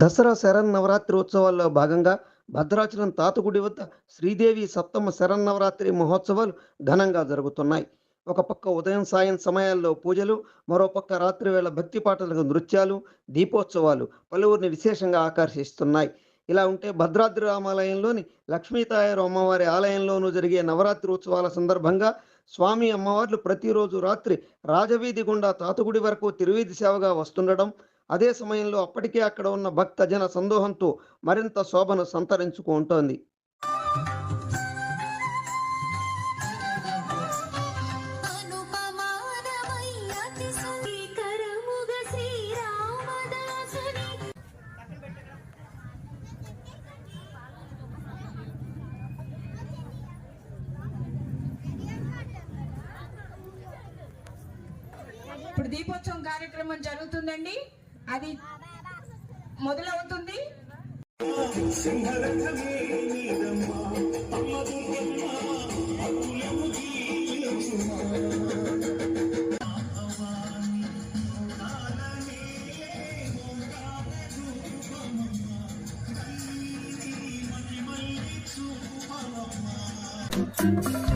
దసరా శరన్నవరాత్రి ఉత్సవాల్లో భాగంగా భద్రాచలం తాతగుడి వద్ద శ్రీదేవి సప్తమ శరన్నవరాత్రి మహోత్సవాలు ఘనంగా జరుగుతున్నాయి. ఒక పక్క ఉదయం సాయం సమయాల్లో పూజలు మరోపక్క రాత్రి వేళ భక్తి పాటలకు నృత్యాలు దీపోత్సవాలు పలువురిని విశేషంగా ఆకర్షిస్తున్నాయి. ఇలా ఉంటే భద్రాద్రి రామాలయంలోని లక్ష్మీతాయారు అమ్మవారి ఆలయంలోనూ జరిగే నవరాత్రి ఉత్సవాల సందర్భంగా స్వామి అమ్మవార్లు ప్రతిరోజు రాత్రి రాజవీధి గుండా తాతగుడి వరకు తిరువీధి సేవగా వస్తుండడం అదే సమయంలో అప్పటికే అక్కడ ఉన్న భక్త జన సందోహంతో మరింత శోభను సంతరించుకుంటోంది. ఇప్పుడు దీపోత్సవం కార్యక్రమం జరుగుతుందండి. అది మొదలవుతుంది Thank you.